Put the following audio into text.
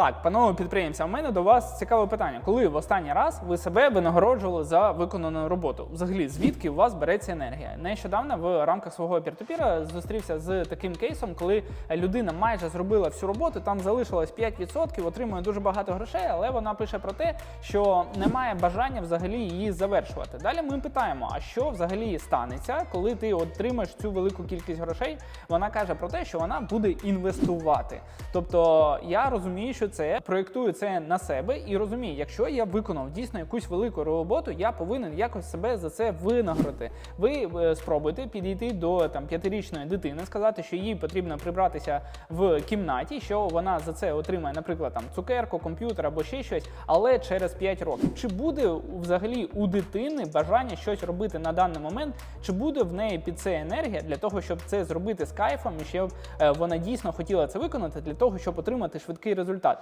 Так, панове підприємці, у мене до вас цікаве питання. Коли в останній раз ви себе винагороджували за виконану роботу? Взагалі, звідки у вас береться енергія? Нещодавно в рамках свого піртупіра зустрівся з таким кейсом, коли людина майже зробила всю роботу, там залишилось 5%, отримує дуже багато грошей, але вона пише про те, що немає бажання взагалі її завершувати. Далі ми питаємо: а що взагалі станеться, коли ти отримаєш цю велику кількість грошей? Вона каже про те, що вона буде інвестувати. Тобто я розумію, що це проєктую це на себе і розумію, якщо я виконав дійсно якусь велику роботу, я повинен якось себе за це винагородити. Ви е, спробуйте підійти до там п'ятирічної дитини, сказати, що їй потрібно прибратися в кімнаті, що вона за це отримає, наприклад, там цукерку, комп'ютер або ще щось, але через 5 років. Чи буде взагалі у дитини бажання щось робити на даний момент? Чи буде в неї під це енергія для того, щоб це зробити з кайфом, і щоб е, вона дійсно хотіла це виконати для того, щоб отримати швидкий результат?